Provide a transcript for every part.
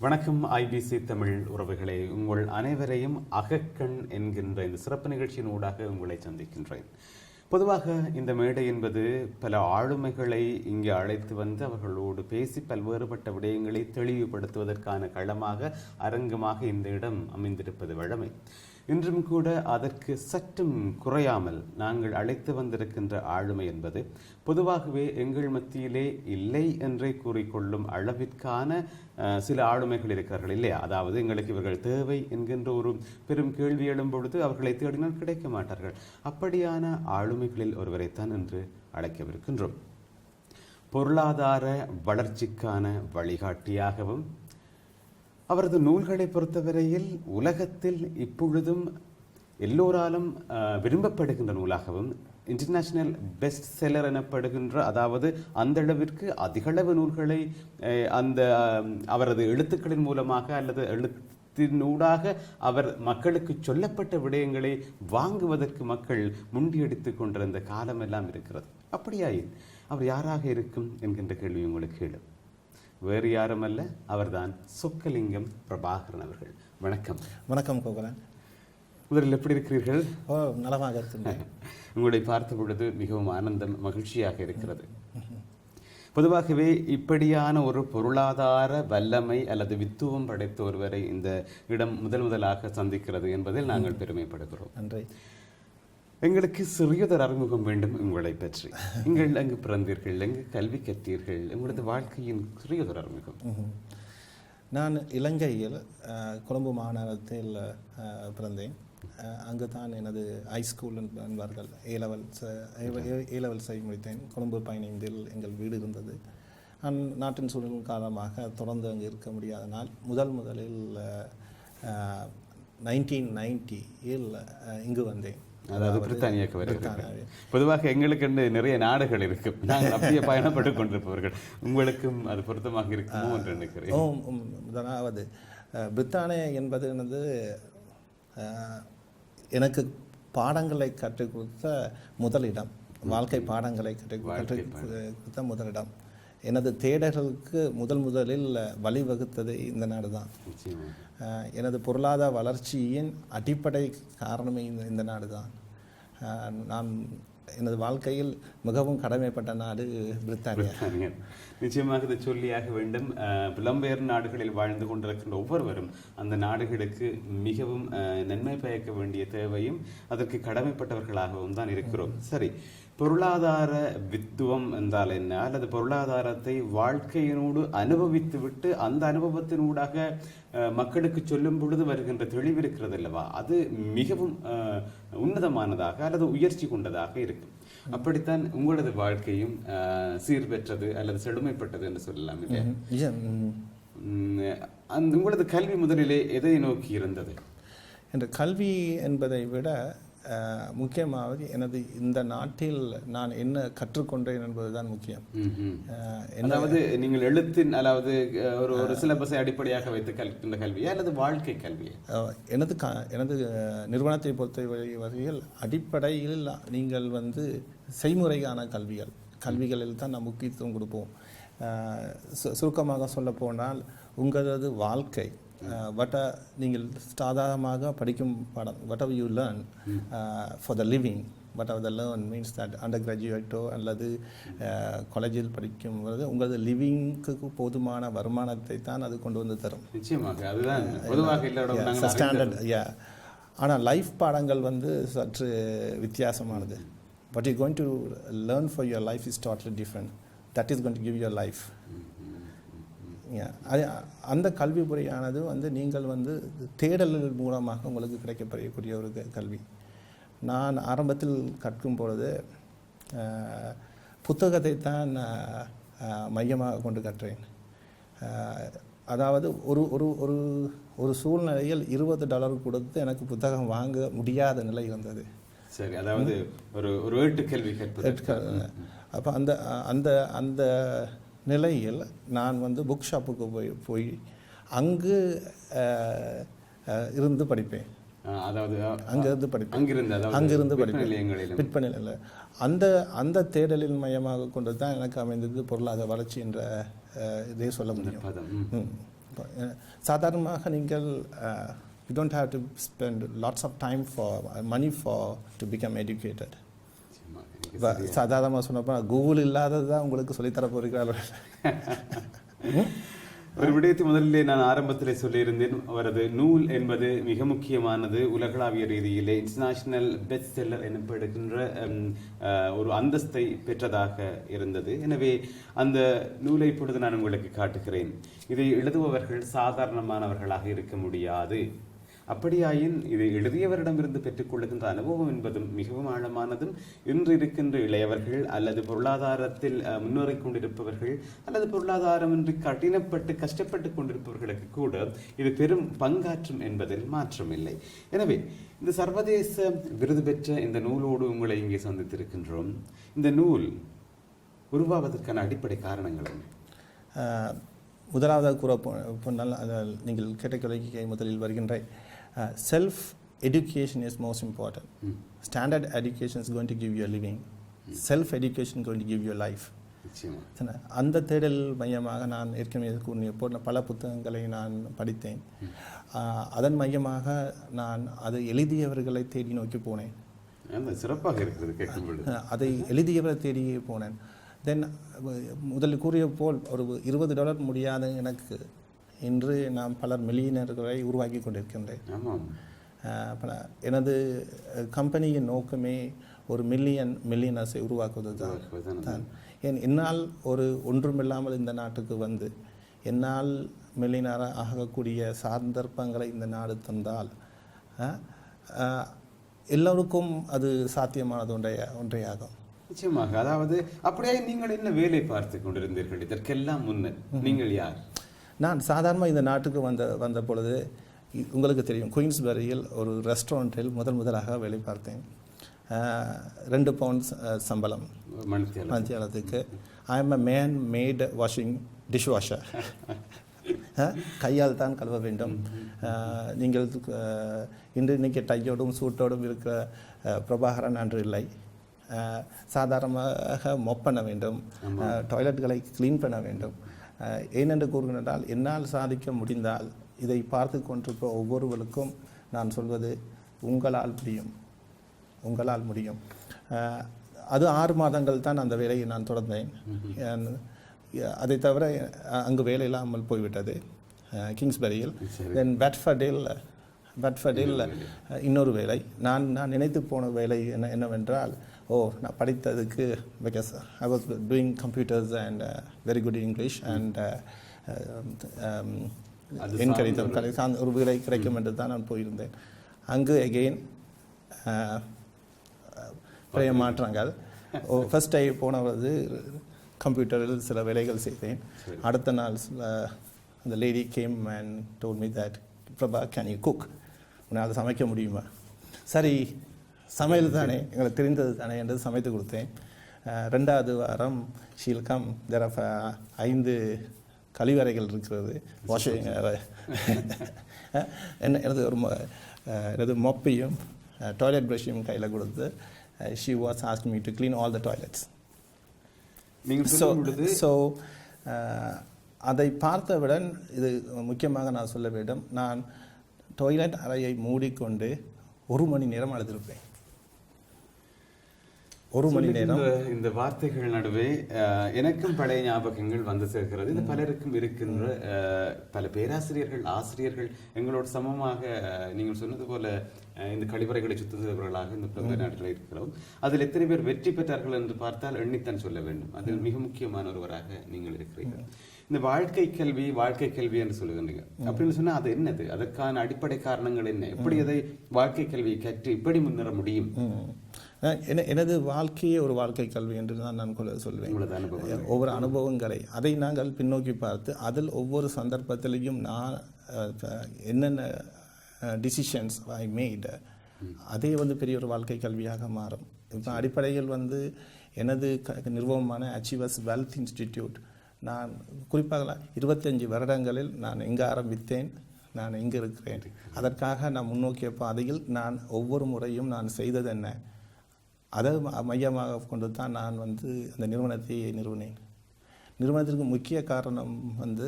வணக்கம் ஐபிசி தமிழ் உறவுகளே. உங்கள் அனைவரையும் அகக்கண் என்கின்ற இந்த சிறப்பு நிகழ்ச்சியின் ஊடாக உங்களை சந்திக்கின்றேன். பொதுவாக இந்த மேடை என்பது பல ஆளுமைகளை இங்கே அழைத்து வந்து அவர்களோடு பேசி பல்வேறுபட்ட விடயங்களை தெளிவுபடுத்துவதற்கான களமாக அரங்கமாக இந்த இடம் அமைந்திருப்பது வழமை. இன்றும் கூட அதற்கு சற்றும் குறையாமல் நாங்கள் அழைத்து வந்திருக்கின்ற ஆளுமை என்பது பொதுவாகவே எங்கள் மத்தியிலே இல்லை என்றே கூறிக்கொள்ளும் அளவிற்கான சில ஆளுமைகள் இருக்கிறார்கள் இல்லையா? அதாவது எங்களுக்கு இவர்கள் தேவை என்கின்ற ஒரு பெரும் கேள்வி எழும் பொழுது அவர்களை தேடினால் கிடைக்க மாட்டார்கள். அப்படியான ஆளுமைகளில் ஒருவரைத்தான் இன்று அழைக்கவிருக்கின்றோம். பொருளாதார வளர்ச்சிக்கான வழிகாட்டியாகவும் அவரது நூல்களை பொறுத்தவரையில் உலகத்தில் இப்பொழுதும் எல்லோராலும் விரும்பப்படுகின்ற நூலாகவும் இன்டர்நேஷனல் பெஸ்ட் செல்லர் எனப்படுகின்ற அதாவது அந்த அளவிற்கு அதிகளவு நூல்களை அந்த அவரது எழுத்துக்களின் மூலமாக அல்லது எழுத்தினூடாக அவர் மக்களுக்கு சொல்லப்பட்ட விடயங்களை வாங்குவதற்கு மக்கள் முண்டியடித்துக் கொண்டிருந்த காலமெல்லாம் இருக்கிறது. அப்படியாயின் அவர் யாராக இருக்கும் என்கின்ற கேள்வி உங்களுக்கு எழும். வேறு யாருமல்ல அவர்தான் சொக்கலிங்கம் பிரபாகரன் அவர்கள். வணக்கம். வணக்கம் கோகுலன். முதலில் எப்படி இருக்கிறீர்கள்? ஓ நலமாக இருக்கின்றேன் உங்களை பார்த்த பொழுது மிகவும் ஆனந்தம் மகிழ்ச்சியாக இருக்கிறது. பொதுவாகவே இப்படியான ஒரு பொருளாதார வல்லமை அல்லது வித்துவம் படைத்த ஒருவரை இந்த இடம் முதல் முதலாக சந்திக்கிறது என்பதில் நாங்கள் பெருமைப்படுகிறோம். நன்றி. எங்களுக்கு சிறியதொரு அறிமுகம் வேண்டும் உங்களை பற்றி. நீங்கள் அங்கு பிறந்தீர்கள் எங்கு கல்வி கற்றீர்கள் உங்களது வாழ்க்கையின் சிறியதொரு அறிமுகம். நான் இலங்கையில் கொழும்பு மாநகரத்தில் பிறந்தேன். அங்கு தான் எனது ஹைஸ்கூல் என்பார்கள் ஏ லெவல்ஸ் ஏ செய்ய முடித்தேன். கொழும்பு பதினைந்தில் எங்கள் வீடு இருந்தது. அந் நாட்டின் சூழல் காரணமாக தொடர்ந்து அங்கு இருக்க முடியாதனால் முதல் முதலில் நைன்டீன் நைன்ட்டியில் இங்கு வந்தேன். அதாவது பிரித்தானியாவுக்கு வருகிறது. பொதுவாக எங்களுக்கு என்று நிறைய நாடுகள் இருக்கும். நாங்கள் அப்படியே பயணப்பட்டு கொண்டிருப்பவர்கள். உங்களுக்கும் அது பொருத்தமாக இருக்குமோ என்று நினைக்கிறேன். அஹ், பிரித்தானியா என்பது எனது எனக்கு பாடங்களை கற்றுக் கொடுத்த முதலிடம். வாழ்க்கை பாடங்களை கற்றுக் கற்றுக் கொடுத்த முதலிடம். எனது தேடல்களுக்கு முதல் முதலில் வழிவகுத்தது இந்த நாடு தான் எனது பொருளாதார வளர்ச்சியின் அடிப்படை காரணமே இந்த இந்த நாடு தான் நான் எனது வாழ்க்கையில் மிகவும் கடமைப்பட்ட நாடு பிரித்தானியா. நிச்சயமாக இதை சொல்லியாக வேண்டும். புலம்பெயர் நாடுகளில் வாழ்ந்து கொண்டிருக்கின்ற ஒவ்வொருவரும் அந்த நாடுகளுக்கு மிகவும் நன்மை பயக்க வேண்டிய தேவையும் அதற்கு கடமைப்பட்டவர்களாகவும் தான் இருக்கிறோம். சரி பொருளாதார வித்துவம் என்றால் என்ன? அல்லது பொருளாதாரத்தை வாழ்க்கையினோடு அனுபவித்து விட்டு அந்த அனுபவத்தினூடாக மக்களுக்கு சொல்லும் பொழுது வருகின்ற தெளிவு இருக்கிறது அல்லவா? அது மிகவும் உன்னதமானதாக அல்லது உயர்ச்சி கொண்டதாக இருக்கும். அப்படித்தான் உங்களது வாழ்க்கையும் சீர்பெற்றது அல்லது செழுமைப்பட்டது என்று சொல்லலாம் இல்லையா? அந்த உங்களது கல்வி முதலிலே எதை நோக்கி இருந்தது? என்ற கல்வி என்பதை விட முக்கியமாவது எனது இந்த நாட்டில் நான் என்ன கற்றுக்கொண்டேன் என்பதுதான் முக்கியம். அதாவது நீங்கள் எழுத்தின் அதாவது ஒரு ஒரு சிலபஸை அடிப்படையாக வைத்து கற்கின்ற கல்வியா அல்லது வாழ்க்கை கல்வியா எனது க எனது நிறுவனத்தை பொறுத்த வரையில் அடிப்படையில் நீங்கள் வந்து செய்முறையான கல்விகள் கல்விகளில் தான் நாம் முக்கியத்துவம் கொடுப்போம். சுருக்கமாக சொல்ல போனால் உங்களது வாழ்க்கை வட்ட நீங்கள் சாதாரணமாக படிக்கும் பாடம் what you learn for the living what are the learn means that under கிராஜுவேட்டோ அல்லது காலேஜில் படிக்கும் பொழுது உங்களது லிவிங்க்கு போதுமான வருமானத்தை தான் அது கொண்டு வந்து தரும். நிச்சயமாக அதுதான் ஸ்டாண்டர்ட் யா ஆனால் லைஃப் பாடங்கள் வந்து சற்று வித்தியாசமானது. But you going to learn for your life is totally different that is going to give your life அது அந்த கல்வி முறையானது வந்து நீங்கள் வந்து தேடல்கள் மூலமாக உங்களுக்கு கிடைக்கப்பெறக்கூடிய ஒரு கல்வி. நான் ஆரம்பத்தில் கற்கும் பொழுது புத்தகத்தை தான் மையமாக கொண்டு கற்றேன். அதாவது ஒரு ஒரு ஒரு ஒரு சூழ்நிலையில் இருபது டாலர் கொடுத்து எனக்கு புத்தகம் வாங்க முடியாத நிலை இருந்தது சரி அதாவது ஒரு ஒரு ஏட்டு கற்பது அப்போ அந்த அந்த அந்த நிலையில் நான் வந்து புக் ஷாப்புக்கு போய் போய் அங்கு இருந்து படிப்பேன். அதாவது அங்கிருந்து படிப்பேன். அங்கிருந்து அங்கிருந்து படிப்பேன். விற்பனையில் அந்த அந்த தேடலின் மையமாக கொண்டு தான் எனக்கு அமைந்தது பொருளாதார வளர்ச்சி என்ற இதே சொல்ல முடியும். சாதாரணமாக நீங்கள் you don't have to spend lots of time for money for to become educated சாதாரணமாக சொன்னப்போ கூகுள் இல்லாதது தான் உங்களுக்கு சொல்லித்தர போகிறீர்கள் ஒரு விடயத்தை முதலிலே நான் ஆரம்பத்தில் சொல்லியிருந்தேன். அவரது நூல் என்பது மிக முக்கியமானது. உலகளாவிய ரீதியிலே இன்டர்நேஷனல் பெஸ்ட் செல்லர் எனப்படுகின்ற ஒரு அந்தஸ்தை பெற்றதாக இருந்தது. எனவே அந்த நூலை இப்பொழுது நான் உங்களுக்கு காட்டுகிறேன். இதை எழுதுபவர்கள் சாதாரணமானவர்களாக இருக்க முடியாது. அப்படியாயின் இதை எழுதியவரிடமிருந்து பெற்றுக்கொள்ளுகின்ற அனுபவம் என்பதும் மிகவும் ஆழமானதும் இன்று இருக்கின்ற இளையவர்கள் அல்லது பொருளாதாரத்தில் அஹ், முன்னேறிக் கொண்டிருப்பவர்கள் அல்லது பொருளாதாரமின்றி கடினப்பட்டு கஷ்டப்பட்டு கொண்டிருப்பவர்களுக்கு கூட இது பெரும் பங்காற்றும் என்பதில் மாற்றமில்லை. எனவே இந்த சர்வதேச விருது பெற்ற இந்த நூலோடு உங்களை இங்கே சந்தித்திருக்கின்றோம். இந்த நூல் உருவாவதற்கான அடிப்படை காரணங்கள் முதலாவதாக கூற போனால் நீங்கள் கேட்ட கேள்விக்கு முதலில் வருகின்ற self education is most important standard education is going to give you a living. Self education going to give you a life. நிச்சயமா. சரி, அந்த தேடல் மையமாக நான் ஏற்கனவே கூறிய போன பல புத்தகங்களை நான் படித்தேன். அதன் மையமாக நான் அதை எழுதியவர்களை தேடி நோக்கி போனேன். சிறப்பாக இருக்கிறது அதை எழுதியவரை தேடி போனேன். தென் முதலில் கூறிய போல் ஒரு இருபது டாலர் முடியாத எனக்கு. இன்று நான் பலர் மில்லியனர்களை உருவாக்கி கொண்டிருக்கின்றேன். ஆமாம். எனது கம்பெனியின் நோக்கமே ஒரு மில்லியன் மில்லியனர்ஸை உருவாக்குவது தான் உருவாக்குவதுதான். தான். ஏன் என்னால் ஒரு ஒன்றுமில்லாமல் இந்த நாட்டுக்கு வந்து என்னால் மில்லியனராக ஆகக்கூடிய சந்தர்ப்பங்களை இந்த நாடு தந்தால் எல்லோருக்கும் அது சாத்தியமானது ஒன்றை ஒன்றையாகும். நிச்சயமாக. அதாவது அப்படியே நீங்கள் என்ன வேலை பார்த்து கொண்டிருந்தீர்கள்? இதற்கெல்லாம் முன்னர் நீங்கள் யார்? நான் சாதாரணமாக இந்த நாட்டுக்கு வந்த வந்த பொழுது உங்களுக்கு தெரியும் குயின்ஸ்பரியில் ஒரு ரெஸ்டாரண்ட்டில் முதல் முதலாக வேலை பார்த்தேன். ரெண்டு பவுண்ட்ஸ் சம்பளம். மத்தியாலத்துக்கு I am a man maid washing dish washer கையால் தான் கழுவ வேண்டும். நீங்கள் இன்று இன்னைக்கு டையோடும் சூட்டோடும் இருக்கிற பிரபாகரன் அன்று இல்லை. சாதாரணமாக மொப் பண்ண வேண்டும் அஹ், டாய்லெட்களை க்ளீன் பண்ண வேண்டும். ஏனென்று கூறுகின்றால் என்னால் சாதிக்க முடிந்தால் இதை பார்த்து கொண்டிருப்ப ஒவ்வொருவருக்கும் நான் சொல்வது உங்களால் முடியும். உங்களால் முடியும். அது ஆறு மாதங்கள் தான் அந்த வேலையை நான் தொடர்ந்தேன். அதை தவிர அங்கு வேலை இல்லாமல் போய்விட்டது. கிங்ஸ்பரியில். தென் பெட்ஃபர்டில் பெட்ஃபர்டில் இன்னொரு வேலை. நான் நான் நினைத்து போன வேலை என்ன என்னவென்றால் ஓ நான் படித்ததுக்கு because I was doing computers and very good English and அது என் சார்ந்த கணிதம் கலை சார்ந்த ஒரு வேலை கிடைக்கும் என்று தான் நான் போயிருந்தேன். அங்கு எகெயின் பழைய மாற்றங்கள் ஃபர்ஸ்ட் டை போனவது கம்ப்யூட்டரில் சில வேலைகள் செய்தேன். அடுத்த நாள் சில- அந்த lady came and told me that Prabha can you cook உன்னால் சமைக்க முடியுமா? சரி சமையல் தானே? எங்களுக்கு தெரிந்தது தானே என்று சமைத்து கொடுத்தேன். ரெண்டாவது வாரம் ஷீல் கம் தெர் ஆஃப் ஐந்து கழிவறைகள் இருக்கிறது. வாஷிங் என்ன எனது ஒரு எனது மொப்பையும் டாய்லெட் ப்ரஷையும் கையில் கொடுத்து she was ask me to clean all the toilets so so அதை பார்த்தவுடன் இது முக்கியமாக நான் சொல்ல வேண்டும். நான் டாய்லெட் அறையை மூடிக்கொண்டு ஒரு மணி நேரம் அழுதிருப்பேன். ஒரு மணி நேரம். இந்த வார்த்தைகள் நடுவே எனக்கும் பழைய ஞாபகங்கள் வந்து சேர்க்கிறது இது பலருக்கும் இருக்கின்ற பல பேராசிரியர்கள் ஆசிரியர்கள் எங்களோடு சமமாக நீங்கள் சொன்னது போல இந்த கழிவறைகளை சுத்துகிறவர்களாக இந்த பிரபல நாட்டில் இருக்கிறோம். அதில் எத்தனை பேர் வெற்றி பெற்றார்கள் என்று பார்த்தால் எண்ணித்தான் சொல்ல வேண்டும். அதில் மிக முக்கியமான ஒருவராக நீங்கள் இருக்கிறீர்கள். இந்த வாழ்க்கை கல்வி வாழ்க்கை கல்வி என்று சொல்லுகின்றீங்க. அப்படின்னு சொன்னா அது என்னது? அதற்கான அடிப்படை காரணங்கள் என்ன? எப்படி அதை வாழ்க்கை கல்வி கற்று இப்படி முன்னேற முடியும்? என- எனது வாழ்க்கையே ஒரு வாழ்க்கை கல்வி என்று தான் நான் கொள்ள சொல்வேன். ஒவ்வொரு அனுபவங்களை அதை நாங்கள் பின்னோக்கி பார்த்து அதில் ஒவ்வொரு சந்தர்ப்பத்திலையும் நான் என்னென்ன டிசிஷன்ஸ் ஐ மேட் அதே வந்து பெரிய ஒரு வாழ்க்கை கல்வியாக மாறும். இப்போ அடிப்படையில் வந்து எனது க நிறுவனமான அச்சீவர்ஸ் வெல்த் இன்ஸ்டிடியூட் நான் குறிப்பாக இருபத்தஞ்சி வருடங்களில் நான் எங்கே ஆரம்பித்தேன் நான் எங்கே இருக்கிறேன். அதற்காக நான் முன்னோக்கிய பாதையில் நான் ஒவ்வொரு முறையும் நான் செய்தது என்ன? அதை மையமாக கொண்டு தான் நான் வந்து அந்த நிறுவனத்தை நிறுவனேன். நிறுவனத்திற்கு முக்கிய காரணம் வந்து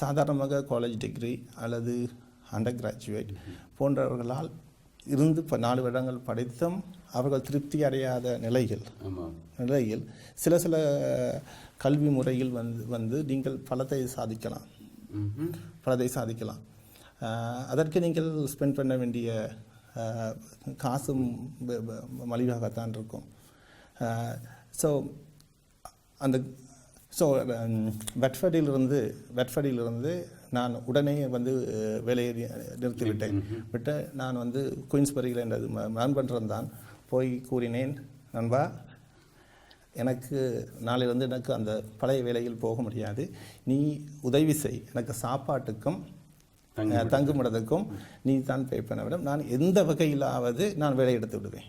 சாதாரணமாக காலேஜ் டிகிரி அல்லது அண்டர் கிராஜுவேட் போன்றவர்களால் இருந்து இப்போ நாலு வருடங்கள் படித்தும் அவர்கள் திருப்தி அடையாத நிலைகள் ஆமாம் நிலையில் சில சில கல்வி முறையில் வந்து வந்து நீங்கள் பலத்தை சாதிக்கலாம். ம்ஹும். பலதை சாதிக்கலாம். அதற்கு நீங்கள் ஸ்பெண்ட் பண்ண வேண்டிய காசும் மலிவாகத்தான் இருக்கும். ஸோ அந்த ஸோ வெட்ஃபடியிலிருந்து வெட்ஃபடியிலிருந்து நான் உடனே வந்து வேலையை நிறுத்திவிட்டேன். விட்டு நான் வந்து குயின்ஸ்பரியில் எனது ம- நண்பன் இருந்தான் போய் கூறினேன் நண்பா எனக்கு நாளையிலிருந்து எனக்கு அந்த பழைய வேலையில் போக முடியாது. நீ உதவி செய். எனக்கு சாப்பாட்டுக்கும் தங்குமிடத்துக்கும். நீ தான் பே பண்ண விடும் நான் எந்த வகையிலாவது நான் வேலை எடுத்து விடுவேன்.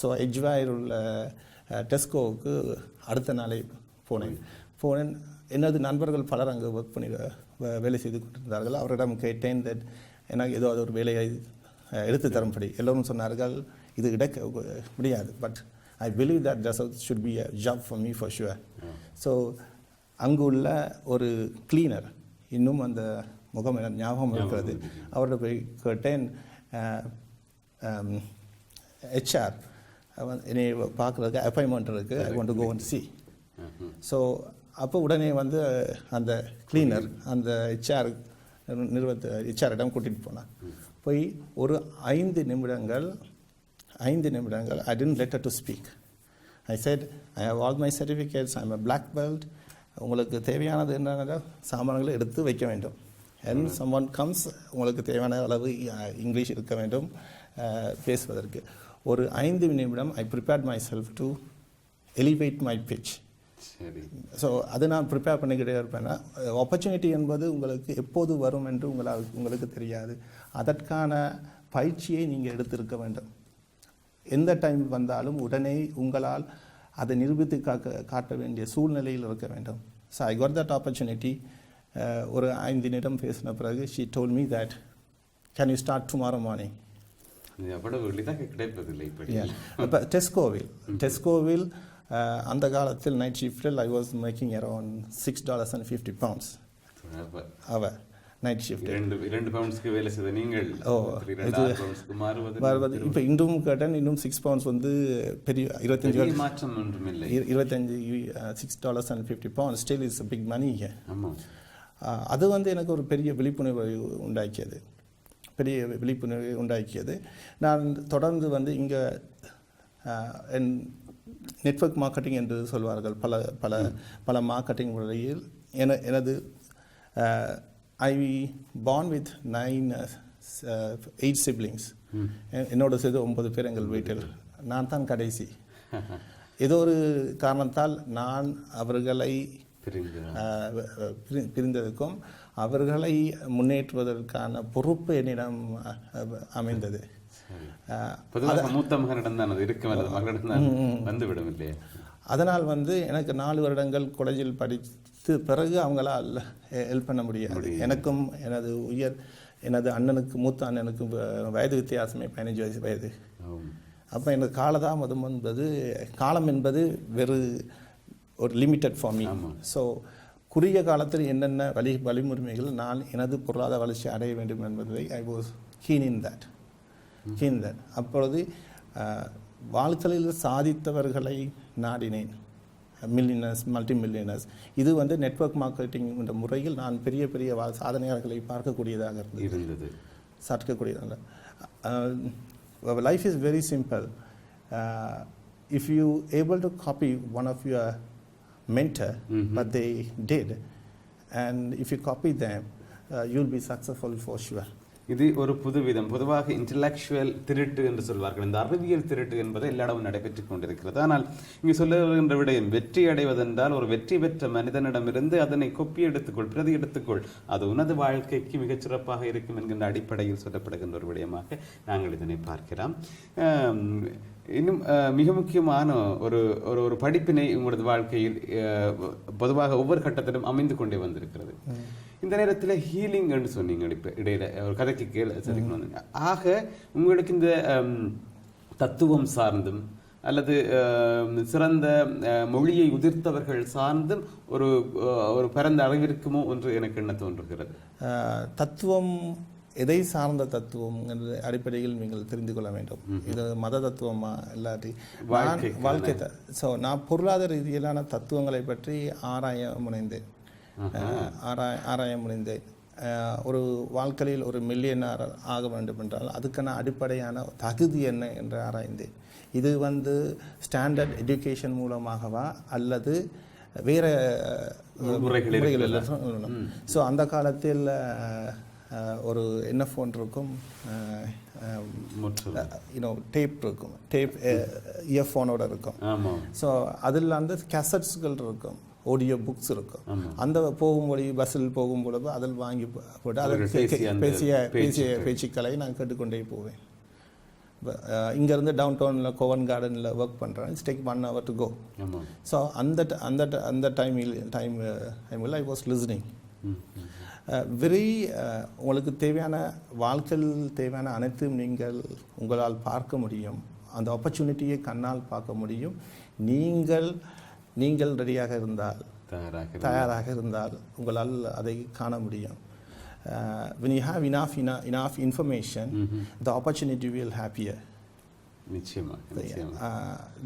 ஸோ எஜ்வாயில் உள்ள டெஸ்கோவுக்கு அடுத்த நாளே போனேன். போனேன். எனது நண்பர்கள் பலர் அங்கே ஒர்க் பண்ணி வேலை செய்து கொண்டிருந்தார்கள். அவரிடம் கேட்டேன் தட் எனக்கு ஏதோ அது ஒரு வேலையை எடுத்து தரும்படி. எல்லோரும் சொன்னார்கள் இது இடக்க முடியாது. But I believe that thus should be a job for me for sure so அங்குள்ள ஒரு கிளீனர் இன்னும் அந்த முகம் ஞாபகம் இருக்கிறது அவர்கிட்ட போய் கேட்டேன் ஹெச்ஆர் என்னை பார்க்குறதுக்கு அப்பாயின்மெண்ட் இருக்குது I want go and see. So அப்போ உடனே வந்து அந்த கிளீனர் அந்த ஹெச்ஆர் நிறுவனத்தை ஹெச்ஆரிடம் கூட்டிகிட்டு போனான் போய் ஒரு ஐந்து நிமிடங்கள் ஐந்து நிமிடங்கள் I tend letter to speak I said I have all my certificates I am black belt உங்களுக்கு தேவையானது என்னென்ன சாமான்களை எடுத்து வைக்க வேண்டும். அண்ட் சம் ஒன் கம்ஸ் உங்களுக்கு தேவையான அளவு இங்கிலீஷ் இருக்க வேண்டும் பேசுவதற்கு. ஒரு ஐந்து நிமிடம் I prepared myself to elevate my சரி. ஸோ அது நான் ப்ரிப்பேர் பண்ணிக்கிட்டே இருப்பேன்னா ஆப்பர்ச்சுனிட்டி என்பது உங்களுக்கு எப்போது வரும் என்று உங்களால் உங்களுக்கு தெரியாது. அதற்கான பயிற்சியை நீங்கள் எடுத்திருக்க வேண்டும். எந்த டைம் வந்தாலும் உடனே உங்களால் அதை நிரூபித்து காக்க காட்ட வேண்டிய சூழ்நிலையில் இருக்க வேண்டும். So I got that opportunity ஒரு ஐந்து நிமிடம் பேசின பிறகு she told me that can you start tomorrow morning இப்போ டெஸ்கோவில் டெஸ்கோவில் அந்த காலத்தில் night ஷிஃப்டில் I was making around six dollars and fifty pounds hour night shift இரண்டு இரண்டு பவுண்ட்ஸ்க்கு வேலை செய்த நீங்கள் ஓ, மாறுவது இப்போ இன்னும் கேட்டேன் இன்னும் சிக்ஸ் பவுண்ட்ஸ் வந்து பெரிய இருபத்தஞ்சு மாற்றம் ஒன்றும் இல்லை. இரு- இருபத்தஞ்சு six dollars and fifty pound still is big money ஆமா. அது வந்து எனக்கு ஒரு பெரிய விழிப்புணர்வை உண்டாக்கியது. பெரிய விழிப்புணர்வை உண்டாக்கியது. நான் தொடர்ந்து வந்து இங்கே என் நெட்வொர்க் மார்க்கெட்டிங் என்று சொல்வார்கள். பல பல பல மார்க்கெட்டிங் முறையில் என எனது I born with nine eight siblings என்னோட சேர்த்து ஒன்பது பேர் எங்கள் வீட்டில். நான் தான் கடைசி. ஏதோ ஒரு காரணத்தால் நான் அவர்களை பிரிந்ததுக்கும் அவர்களை முன்னேற்றுவதற்கான பொறுப்பு என்னிடம் அமைந்தது. மூத்த மகனிடம் தான் இருக்கும் வந்துவிடும் இல்லையா? அதனால் வந்து எனக்கு நாலு வருடங்கள் காலேஜில் படித்து பிறகு அவங்களால் ஹெல்ப் பண்ண முடியாது. எனக்கும் எனது உயர் எனது அண்ணனுக்கு மூத்த அண்ணனுக்கு வ- வயது வித்தியாசமே பதினஞ்சு வயசு வயது. அப்போ எனக்கு காலதாமதம் என்பது காலம் என்பது வெறு ஒரு லிமிட்டட் ஃபார் மீ. ஸோ குறுகிய காலத்தில் என்னென்ன வழி வழிமுறைகள் நான் எனது பொருளாதார வளர்ச்சி அடைய வேண்டும் என்பதை I was keen in that keen that அப்பொழுது வாழ்க்கையில் சாதித்தவர்களை நாடினேன். மில்லியனர்ஸ் மல்டி மில்லியனர்ஸ் இது வந்து நெட்வொர்க் மார்க்கெட்டிங் என்ற முறையில் நான் பெரிய பெரிய வா- சாதனையாளர்களை பார்க்கக்கூடியதாக இருந்தது. சாதிக்கக்கூடியதாங்க life is very simple if you able to copy one of your mentor but they did and if you copy them you'll be successful for sure இது ஒரு புதுவிதம். பொதுவாக இன்டலெக்சுவல் திருட்டு என்று சொல்வார்கள். இந்த அறிவியல் திருட்டு என்பது எல்லா இடமும் நடைபெற்றுக் கொண்டிருக்கிறது. ஆனால் இங்கு சொல்ல வருகின்ற விடயம் வெற்றி அடைவதென்றால் ஒரு வெற்றி பெற்ற மனிதனிடமிருந்து அதனை கொப்பி எடுத்துக்கொள் பிரதி எடுத்துக்கொள் அது உனது வாழ்க்கைக்கு மிகச் சிறப்பாக இருக்கும் என்கின்ற அடிப்படையில் சொல்லப்படுகின்ற ஒரு விடயமாக நாங்கள் இதனை பார்க்கிறோம். இன்னும் மிக முக்கியமான ஒரு ஒரு ஒரு படிப்பினை உங்களது வாழ்க்கையில் பொதுவாக ஒவ்வொரு கட்டத்திலும் அமைந்து கொண்டே வந்திருக்கிறது. இந்த நேரத்தில் ஹீலிங்னு சொன்னீங்க இப்போ இடையில ஒரு கதைக்கு கேள்வி சந்திக்கணும் ஆக உங்களுக்கு இந்த தத்துவம் சார்ந்தும் அல்லது சிறந்த மொழியை உதிர்த்தவர்கள் சார்ந்தும் ஒரு ஒரு பரந்த அளவிற்குமோ என்று எனக்கு என்ன தோன்றுகிறது? தத்துவம் எதை சார்ந்த தத்துவம் என்ற அடிப்படையில் நீங்கள் தெரிந்து கொள்ள வேண்டும். இது மத தத்துவமா இல்லாட்டி வாழ்க்கை ஸோ நான் பொருளாதார ரீதியிலான தத்துவங்களை பற்றி ஆராய முனைந்தேன். ஆராய ஆராய முனைந்தேன். ஒரு வாழ்க்கையில் ஒரு மில்லியனர் ஆக வேண்டும் என்றால் அதுக்கான அடிப்படையான தகுதி என்ன என்று ஆராய்ந்தேன். இது வந்து ஸ்டாண்டர்ட் எஜுகேஷன் மூலமாகவா அல்லது வேற முறைகள் ஸோ அந்த காலத்தில் ஒரு என்ன ஃபோன் இருக்கும்? யூனோ டேப் இருக்கும். டேப் இயர்ஃபோனோட இருக்கும். ஸோ அதில் வந்து கேசட்ஸ்கள் இருக்கும். ஆடியோ புக்ஸ் இருக்கும். அந்த போகும்பொழி பஸ்ஸில் போகும் பொழுது அதில் வாங்கி போட்டு அதில் பேசிய பேசிய பேச்சுக்கள். நான் கேட்டுக்கொண்டே போவேன். இங்கேருந்து டவுன் டவுனில் கோவன் கார்டனில் ஒர்க் பண்ணுறேன் it's take one hour to go so அந்த அந்த அந்த டைமில் டைம் டைமில் ஐ வாஸ் ம். வெரி உங்களுக்கு தேவையான வாழ்க்கையில் தேவையான அனைத்தும் நீங்கள் உங்களால் பார்க்க முடியும். அந்த ஆப்பர்ச்சுனிட்டியை கண்ணால் பார்க்க முடியும். நீங்கள் நீங்கள் ரெடியாக இருந்தால் தயாராக இரு. தயாராக இருந்தால் உங்களால் அதை காண முடியும். when you have enough enough, enough information the opportunity will happier.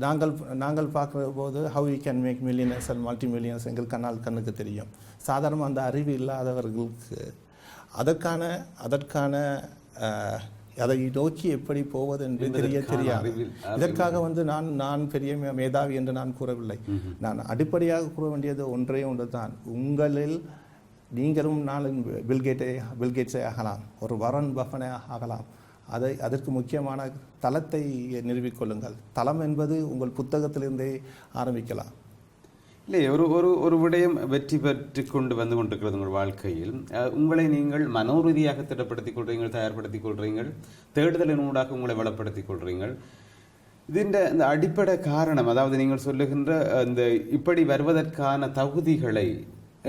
நாங்கள் நாங்கள் பார்க்குற போது how you can make millionaires and multi millionaires எங்கள் கண்ணால் கண்ணுக்கு தெரியும். சாதாரணமாக அந்த அறிவு இல்லாதவர்களுக்கு அதற்கான அதற்கான அதை நோக்கி எப்படி போவது என்று தெரிய தெரியாது. இதற்காக வந்து நான் நான் பெரிய மேதாவி என்று நான் கூறவில்லை. நான் அடிப்படையாக கூற வேண்டியது ஒன்றே ஒன்று தான். உங்களில் நீங்களும் நாளும் பில்கேட்டை பில்கேட்ஸை ஆகலாம். ஒரு வரன் பஃபனை ஆகலாம். அதை அதற்கு முக்கியமான தளத்தை நிறுவிக்கொள்ளுங்கள் தளம் என்பது உங்கள் புத்தகத்திலிருந்தே ஆரம்பிக்கலாம். இல்லை ஒரு ஒரு ஒரு விடயம் வெற்றி பெற்று கொண்டு வந்து கொண்டிருக்கிறது உங்கள் வாழ்க்கையில் அஹ், உங்களை நீங்கள் மனோரீதியாக திடப்படுத்திக் கொள்றீங்கள் தயார்படுத்திக் கொள்றீங்கள் தேடுதலின் ஊடாக உங்களை வளப்படுத்திக் கொள்றீங்கள் ഇതിൻ്റെ இந்த அடிப்படை காரணம் அதாவது நீங்கள் சொல்லுகின்ற அஹ், இந்த இப்படி வருவதற்கான தகுதிகளை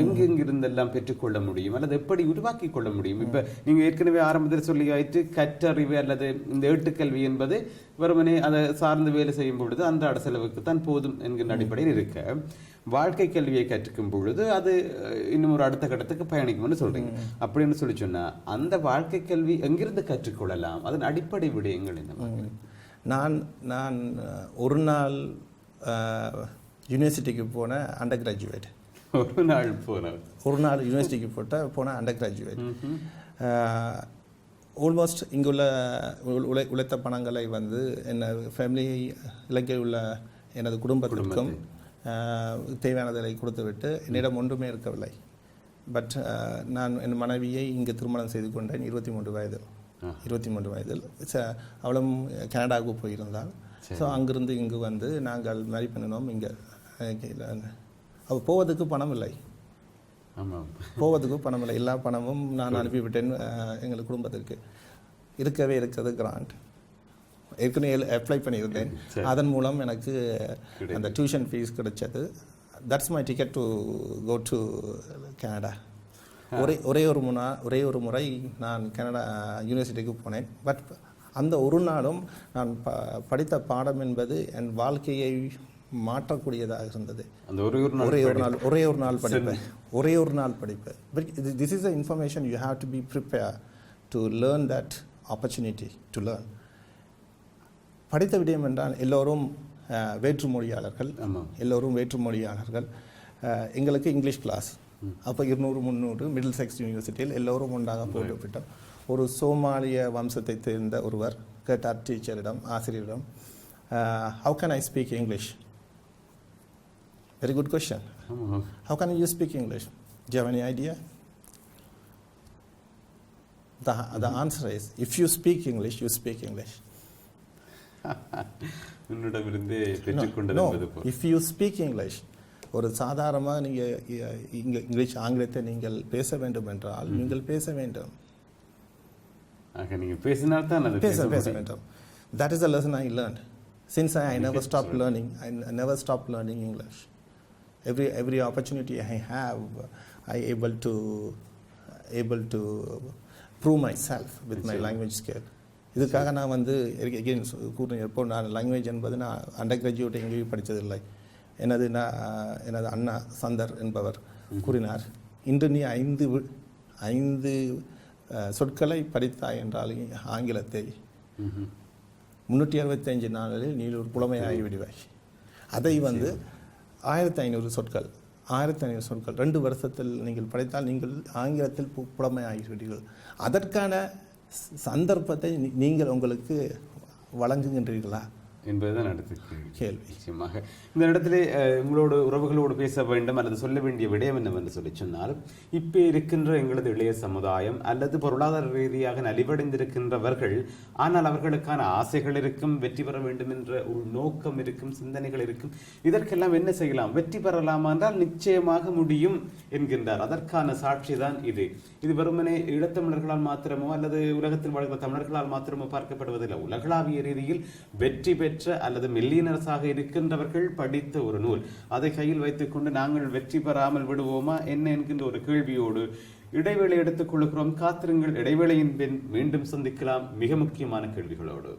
எங்கெங்கிருந்தெல்லாம் பெற்றுக்கொள்ள முடியும் அல்லது எப்படி உருவாக்கி கொள்ள முடியும் இப்ப நீங்க ஏற்கனவே ஆரம்பத்தில் சொல்லி ஆயிற்று கற்றறிவு அல்லது இந்த ஏட்டுக்கல்வி என்பது வெறுமனே அதை சார்ந்து வேலை செய்யும் பொழுது அன்றாட செலவுக்கு தான் போதும் என்கின்ற அடிப்படையில் இருக்க வாழ்க்கை கல்வியை கற்றுக்கும் பொழுது அது இன்னும் ஒரு அடுத்த கட்டத்துக்கு பயணிக்கும்னு சொல்றீங்க. அப்படின்னு சொல்லி சொன்னா அந்த வாழ்க்கை கல்வி எங்கிருந்து கற்றுக்கொள்ளலாம்? அதன் அடிப்படை விடயங்கள் என்ன? நான் நான் ஒரு நாள் யூனிவர்சிட்டிக்கு போன அண்டர் கிராஜுவேட் ஒரு நாள் போனவர் ஒரு நாள் யூனிவர்சிட்டிக்கு போட்ட போன அண்டர் கிராஜுவேட் ஆல்மோஸ்ட் இங்குள்ள உழை- உழை உழைத்த பணங்களை வந்து என்ன ஃபேமிலி இலங்கையில் உள்ள எனது குடும்பத்திற்கும் தேவையானதை கொடுத்துவிட்டு என்னிடம் ஒன்றுமே இருக்கவில்லை. பட் நான் என் மனைவியை இங்கு திருமணம் செய்து கொண்டேன் இருபத்தி மூன்று வயதில். இருபத்தி மூன்று வயதில். ச- அவளும் கனடாவுக்கு போயிருந்தாள். ஸோ அங்கிருந்து இங்கு வந்து நாங்கள் மேரி பண்ணினோம். இங்கே அவள் போவதுக்கு பணம் இல்லை. ஆமாம். போவதுக்கு பணம் இல்லை. எல்லா பணமும் நான் அனுப்பிவிட்டேன் எங்கள் குடும்பத்திற்கு. இருக்கவே இருக்கிறது கிராண்ட் ஏற்கனவே அப்ளை பண்ணியிருந்தேன். அதன் மூலம் எனக்கு அந்த டியூஷன் ஃபீஸ் கிடைச்சது. That's my ticket to go to Canada ஒரே ஒரே ஒரு முனா ஒரே ஒரு முறை நான் கனடா யூனிவர்சிட்டிக்கு போனேன். பட் அந்த ஒரு நாளும் நான் ப படித்த பாடம் என்பது என் வாழ்க்கையை மாற்றக்கூடியதாக இருந்தது. அந்த ஒரு ஒரு நாள் ஒரே ஒரு நாள் ஒரே ஒரு நாள் படிப்பேன். ஒரே ஒரு நாள் படிப்பேன். But this is a information you have to be prepare to learn that opportunity to learn படித்த விடயம் என்றால் எல்லோரும் வேற்றுமொழியாளர்கள். எல்லோரும் வேற்றுமொழியாளர்கள். எங்களுக்கு இங்கிலீஷ் கிளாஸ் அப்போ இருநூறு முந்நூறு மிடில் செக்ஸ் யூனிவர்சிட்டியில் எல்லோரும் ஒன்றாக போட்டுவிட்டோம் ஒரு சோமாலிய வம்சத்தை சேர்ந்த ஒருவர் கேட்டார் டீச்சரிடம் ஆசிரியரிடம் how can I speak English very good question speak English? Do you have any idea? The, the answer is if you speak English, you speak English. உன்னிடமிருந்து பெற்றுக்கொண்டது if you speak English, ஒரு சாதாரணமாக நீங்கள் இங்க இங்கிலீஷ் ஆங்கிலத்தை நீங்கள் பேச வேண்டும் என்றால் நீங்கள் பேச வேண்டும் ஆக நீங்க பேசினால் தான் அது பேச பேச. வேண்டும் is the lesson I learned since I, I never stopped learning I n- never stopped learning English every every opportunity I have I able to able to prove myself with my language scale இதுக்காக நான் வந்து again கூறினேன் எப்போ நான் language என்பது நான் under graduate எங்கேயும் படித்ததில்லை எனது நான் எனது அண்ணா சந்தர் என்பவர் கூறினார் இன்று நீ ஐந்து ஐந்து சொற்களை படித்தாய் என்றால் ஆங்கிலத்தை முந்நூற்றி அறுபத்தஞ்சு நாளில் நீ ஒரு புலமையாகி விடுவாய். அதை வந்து ஆயிரத்தி ஐநூறு சொற்கள் ஆயிரத்தி ஐநூறு சொற்கள் ரெண்டு வருஷத்தில் நீங்கள் படித்தால் நீங்கள் ஆங்கிலத்தில் பு- புலமையாகிவிடுவீர்கள் அதற்கான சந்தர்ப்பத்தை நீங்கள் உங்களுக்கு வழங்குகின்றீர்களா? என்பதுதான் அடுத்த கேள்வி. நிச்சயமாக. இந்த இடத்திலே உங்களோடு உறவுகளோடு பேச வேண்டும் அல்லது சொல்ல வேண்டிய விடயம் என்னவென்று சொல்லி சொன்னால் இப்போ இருக்கின்ற எங்களது இளைய சமுதாயம் அல்லது பொருளாதார ரீதியாக நலிவடைந்திருக்கின்றவர்கள் ஆனால் அவர்களுக்கான ஆசைகள் இருக்கும் வெற்றி பெற வேண்டும் என்ற ஒரு நோக்கம் இருக்கும் சிந்தனைகள் இருக்கும் இதற்கெல்லாம் என்ன செய்யலாம்? வெற்றி பெறலாமா என்றால் நிச்சயமாக முடியும் என்கின்றார். அதற்கான சாட்சி தான் இது. இது வெறுமனே ஈழத்தமிழர்களால் மாத்திரமோ அல்லது உலகத்தில் வாழ்கிற தமிழர்களால் மாத்திரமோ பார்க்கப்படுவதில்லை. உலகளாவிய ரீதியில் வெற்றி பெற்ற அல்லது மில்லியனர்ஸாக இருக்கின்றவர்கள் படித்த ஒரு நூல். அதை கையில் வைத்துக்கொண்டு நாங்கள் வெற்றி பெறாமல் விடுவோமா? என்ன என்கின்ற ஒரு கேள்வியோடு இடைவேளை எடுத்துக் கொள்கிறோம். காத்திருங்கள். இடைவேளையின் பின் மீண்டும் சந்திக்கலாம். மிக முக்கியமான கேள்விகளோடு.